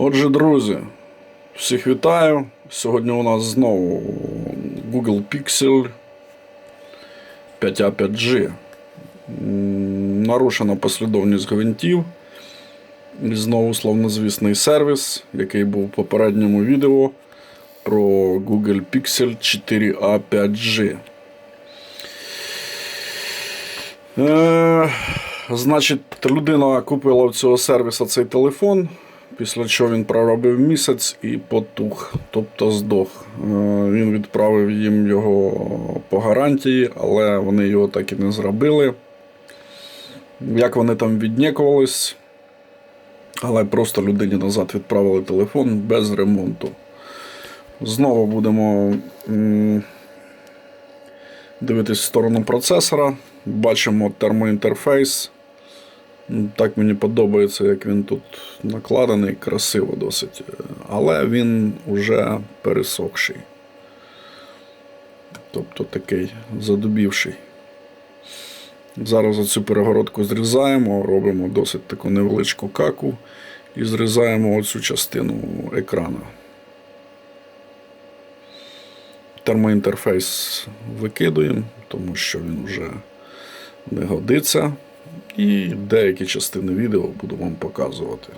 Отже, друзі, всіх вітаю. Сьогодні у нас знову Google Pixel 5A 5G. Нарушена послідовність гвинтів. І знову славнозвісний сервіс, який був в попередньому відео про Google Pixel 4A 5G. Е, значить, людина купила в цього сервіса цей телефон, після чого він проробив місяць і потух, тобто здох. Е, він відправив їм його по гарантії, але вони його так і не зробили. Як вони там віднікувались, але просто людині назад відправили телефон без ремонту. Знову будемо. дивитись в сторону процесора. Бачимо термоінтерфейс. Так мені подобається, як він тут накладений, красиво досить. Але він уже пересохший. Тобто такий задубівший. Зараз оцю перегородку зрізаємо, робимо досить таку невеличку каку і зрізаємо оцю частину екрану. термоінтерфейс викидуємо, тому що він вже не годиться. І деякі частини відео буду вам показувати.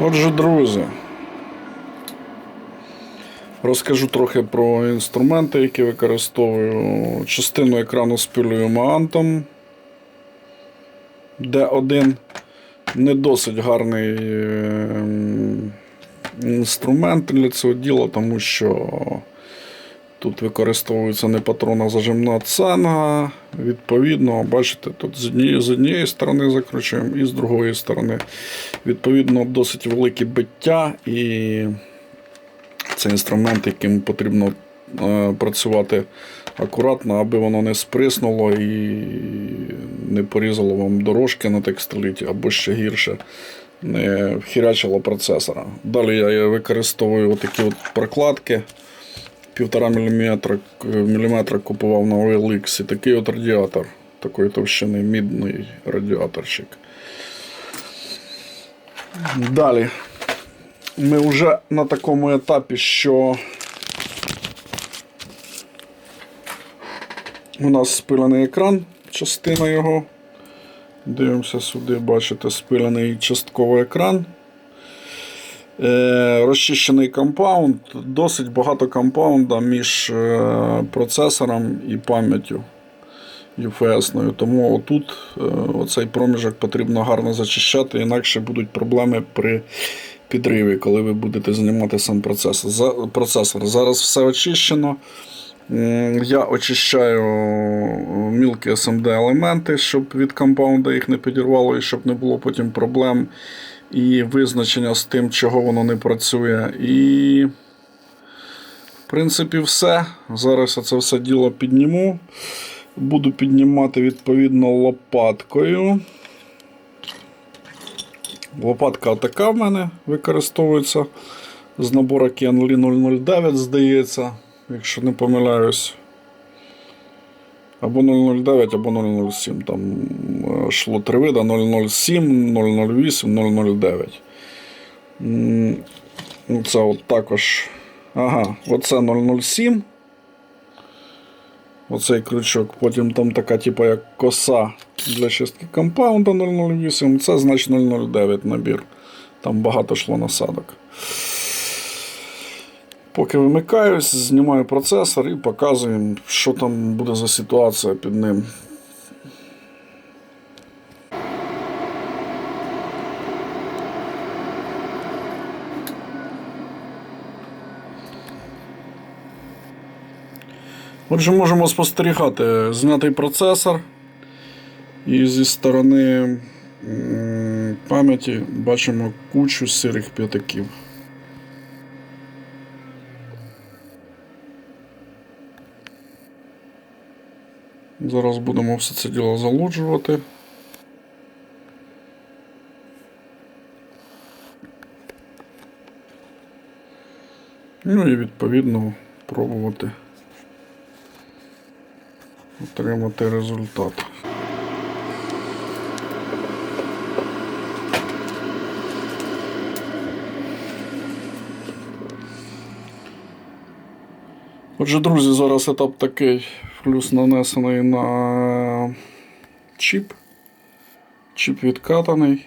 Отже, друзі, Розкажу трохи про інструменти, які використовую. Частину екрану спилюю Маантом D1. Не досить гарний ем, інструмент для цього діла, тому що тут використовується не патрона зажимна ценга. Відповідно, бачите, тут з однієї, з однієї сторони закручуємо і з другої сторони. Відповідно, досить велике биття і. Це інструмент, яким потрібно е, працювати акуратно, аби воно не сприснуло і не порізало вам дорожки на текстиліті, або ще гірше не вхірячило процесора. Далі я використовую такі от прокладки. 1,5 мм, мм купував на OLX і такий от радіатор, такої товщини мідний радіаторчик. Далі ми вже на такому етапі, що у нас спилений екран, частина його. Дивимося сюди, бачите, спилений частковий екран. Е, розчищений компаунд, досить багато компаунда між е, процесором і пам'яттю UFS-ною. Тому отут е, оцей проміжок потрібно гарно зачищати, інакше будуть проблеми при підриві, коли ви будете знімати сам процесор. За, процесор. Зараз все очищено. Я очищаю мілкі SMD елементи, щоб від компаунда їх не підірвало і щоб не було потім проблем і визначення з тим, чого воно не працює. І, в принципі, все. Зараз я це все діло підніму. Буду піднімати відповідно лопаткою. Лопатка така в мене використовується з набору Kenly 009, здається, якщо не помиляюсь. Або 009, або 007. Там е, йшло три вида 007, 008, 009. Ну, Це от також. Ага, оце 007. Оцей крючок. Потім там така, типу, як коса для чистки компаунда 008. Це значить 009 набір. Там багато йшло насадок. Поки вимикаюсь, знімаю процесор і показую, що там буде за ситуація під ним. Отже, можемо спостерігати знятий процесор. І зі сторони пам'яті бачимо кучу сирих п'ятаків. Зараз будемо все це діло залуджувати. Ну і відповідно пробувати отримати результат. Отже, друзі, зараз етап такий. Флюс нанесений на чіп. Чіп відкатаний.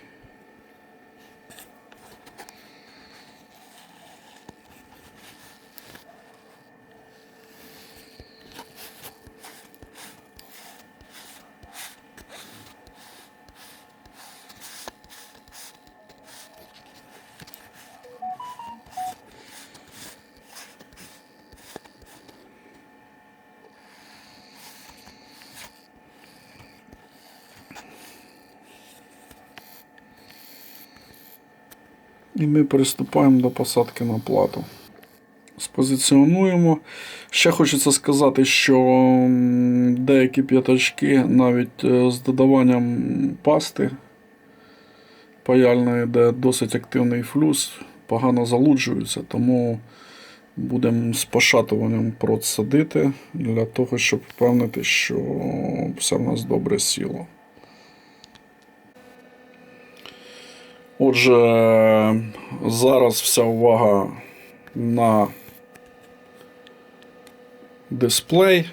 І ми приступаємо до посадки на плату. Спозиціонуємо. Ще хочеться сказати, що деякі п'ятачки навіть е, з додаванням пасти паяльної, де досить активний флюс, погано залуджуються, тому будемо з пошатуванням продсадити для того, щоб впевнити, що все в нас добре сіло. Отже, зараз вся увага на дисплей.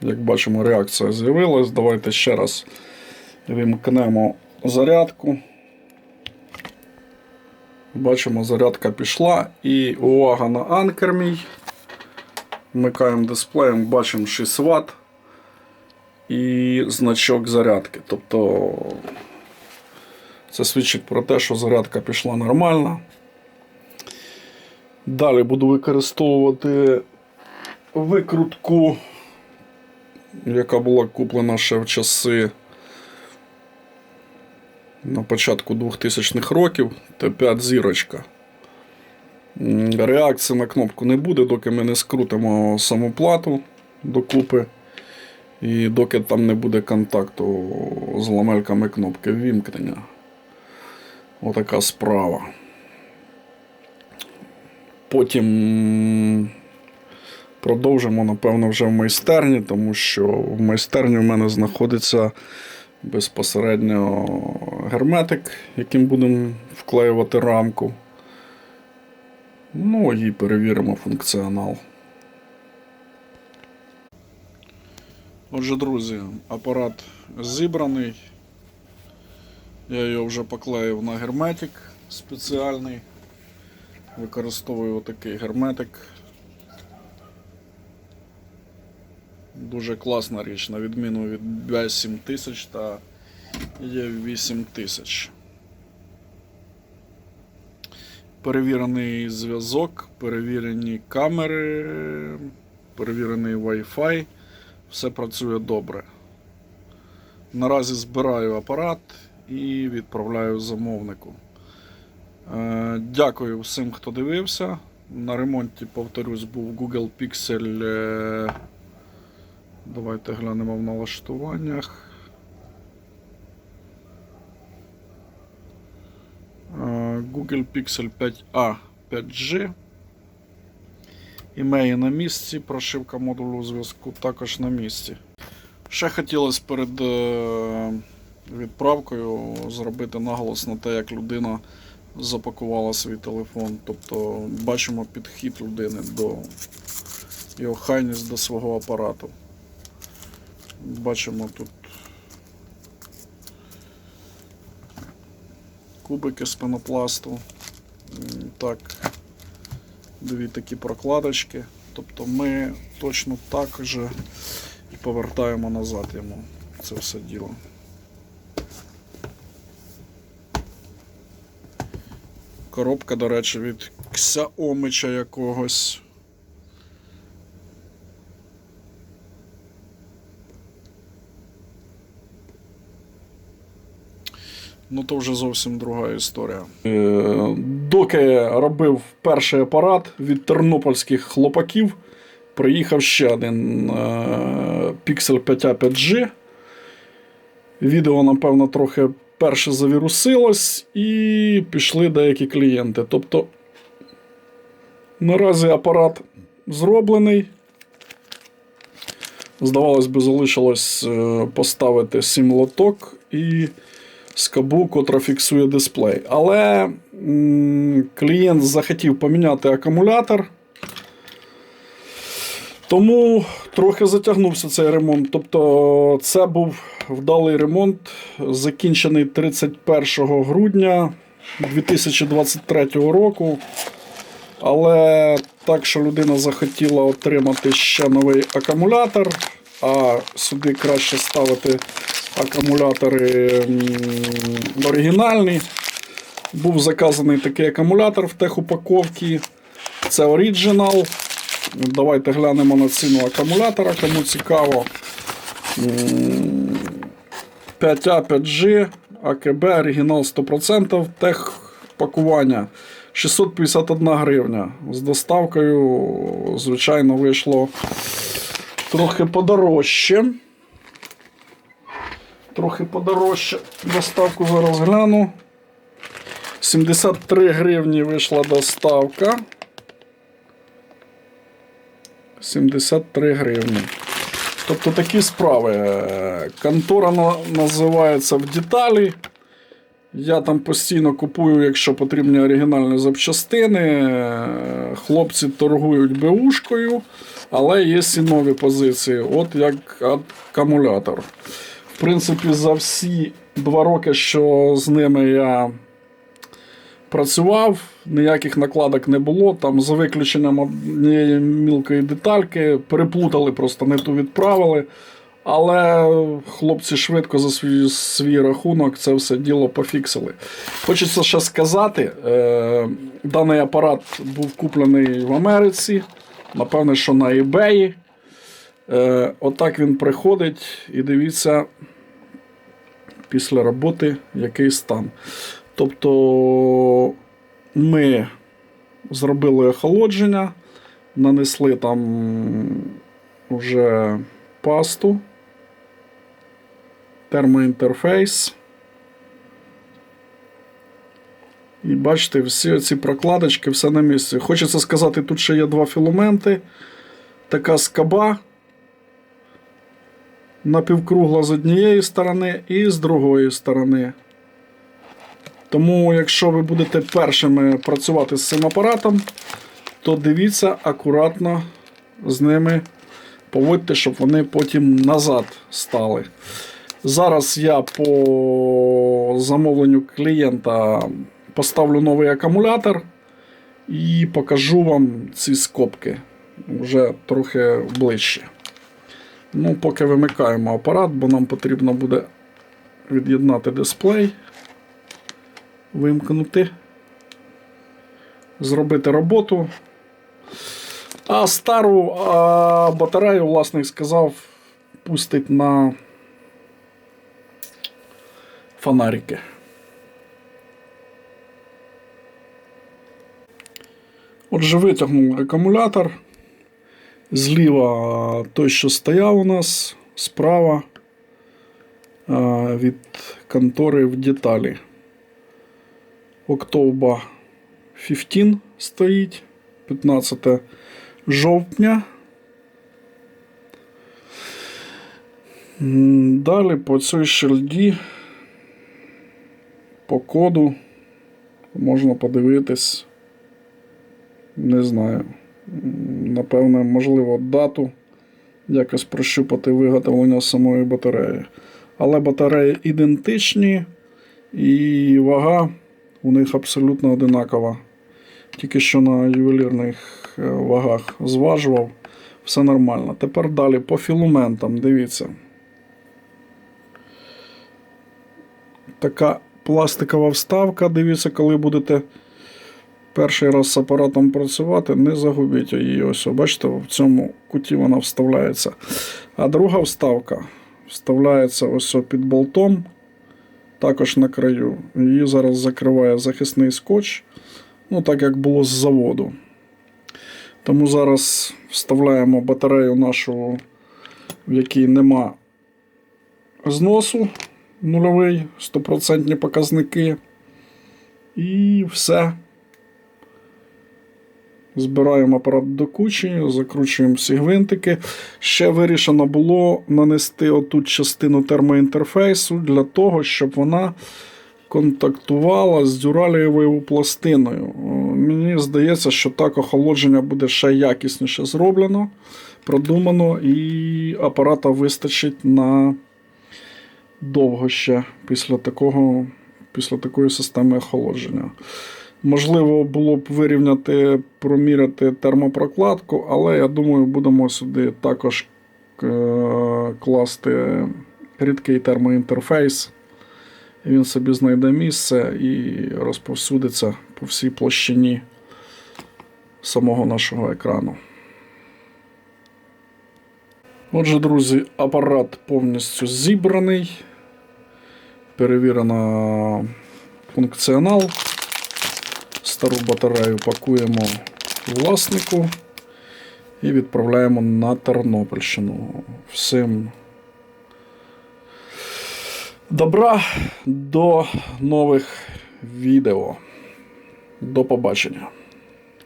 Як бачимо, реакція з'явилась. Давайте ще раз вимкнемо зарядку. Бачимо, зарядка пішла. І увага на анкер мій. Вмикаємо дисплеєм, бачимо 6 Вт і значок зарядки. Тобто це свідчить про те, що зарядка пішла нормально. Далі буду використовувати викрутку, яка була куплена ще в часи на початку 2000-х років. Т5 зірочка. Реакції на кнопку не буде, доки ми не скрутимо саму докупи. І доки там не буде контакту з ламельками кнопки ввімкнення. Отака справа. Потім продовжимо, напевно, вже в майстерні, тому що в майстерні в мене знаходиться безпосередньо герметик, яким будемо вклеювати рамку. Ну і перевіримо функціонал. Отже, друзі, апарат зібраний. Я його вже поклеїв на герметик спеціальний. Використовую отакий герметик. Дуже класна річ, на відміну від B7000 та E8000. Перевірений зв'язок, перевірені камери, перевірений Wi-Fi. Все працює добре. Наразі збираю апарат і відправляю замовнику. Е, Дякую всім, хто дивився. На ремонті, повторюсь, був Google Pixel. е, Давайте глянемо в налаштуваннях. Е, Google Pixel 5A 5G. Імеї на місці, прошивка модулю зв'язку також на місці. Ще хотілося перед відправкою зробити наголос на те, як людина запакувала свій телефон. Тобто бачимо підхід людини до і охайність до свого апарату. Бачимо тут кубики з пенопласту. Так, дві такі прокладочки. Тобто ми точно так же і повертаємо назад йому це все діло. Коробка, до речі, від Xiaomi якогось. Ну, то вже зовсім друга історія. Е, доки робив перший апарат від тернопільських хлопаків, приїхав ще один е, Pixel 5A 5G. Відео, напевно, трохи перше завірусилось, і пішли деякі клієнти. Тобто Наразі апарат зроблений. Здавалось би, залишилось е, поставити сім лоток і скобу, котра фіксує дисплей. Але м, клієнт захотів поміняти акумулятор. Тому трохи затягнувся цей ремонт. Тобто, це був вдалий ремонт, закінчений 31 грудня 2023 року. Але так, що людина захотіла отримати ще новий акумулятор, а сюди краще ставити акумулятори оригінальні. Був заказаний такий акумулятор в техупаковці. Це Original. Давайте глянемо на ціну акумулятора, кому цікаво. 5А, 5G, АКБ, оригінал 100%, техпакування 651 гривня. З доставкою, звичайно, вийшло трохи подорожче. Трохи подорожче. Доставку зараз гляну. 73 гривні вийшла доставка. 73 гривні. Тобто такі справи. Е, Контора називається в деталі. Я там постійно купую, якщо потрібні оригінальні запчастини. Е, Хлопці торгують БУшкою, але є і нові позиції, от як акумулятор. В принципі, за всі два роки, що з ними я працював, ніяких накладок не було. Там за виключенням однієї мілкої детальки, переплутали, просто не ту відправили. Але хлопці швидко за свій, свій рахунок це все діло пофіксили. Хочеться ще сказати: е, даний апарат був куплений в Америці, напевне, що на eBay. Е, отак він приходить і дивіться після роботи який стан. Тобто ми зробили охолодження, нанесли там вже пасту, термоінтерфейс. І бачите, всі ці прокладочки, все на місці. Хочеться сказати, тут ще є два філаменти, така скоба напівкругла з однієї сторони і з другої сторони. Тому, якщо ви будете першими працювати з цим апаратом, то дивіться акуратно з ними, поводьте, щоб вони потім назад стали. Зараз я по замовленню клієнта поставлю новий акумулятор і покажу вам ці скобки вже трохи ближче. Ну, поки вимикаємо апарат, бо нам потрібно буде від'єднати дисплей, вимкнути, зробити роботу. А стару а, батарею власник сказав пустить на фонарики. Отже, витягнув акумулятор. Зліва той, що стояв у нас, справа від контори в деталі. Октоба 15 стоїть, 15 жовтня. Далі по цій шильді, по коду можна подивитись. Не знаю. Напевне, можливо, дату якось прощупати виготовлення самої батареї. Але батареї ідентичні і вага у них абсолютно одинакова. Тільки що на ювелірних е, вагах зважував, все нормально. Тепер далі по філаментам, дивіться. Така пластикова вставка. Дивіться, коли будете перший раз з апаратом працювати, не загубіть її. Ось, бачите, в цьому куті вона вставляється. А друга вставка вставляється ось під болтом, також на краю. Її зараз закриває захисний скотч, ну так як було з заводу. Тому зараз вставляємо батарею нашу, в якій нема зносу нульовий, 100% показники. І все. Збираємо апарат до кучі, закручуємо всі гвинтики. Ще вирішено було нанести отут частину термоінтерфейсу для того, щоб вона контактувала з дюралієвою пластиною. Мені здається, що так охолодження буде ще якісніше зроблено, продумано, і апарата вистачить на довго ще після такого, після такої системи охолодження. Можливо, було б вирівняти, проміряти термопрокладку, але я думаю, будемо сюди також е, класти рідкий термоінтерфейс. Він собі знайде місце і розповсюдиться по всій площині самого нашого екрану. Отже, друзі, апарат повністю зібраний. Перевірено функціонал. Стару батарею пакуємо власнику і відправляємо на Тернопільщину. Всім добра до нових відео. До побачення.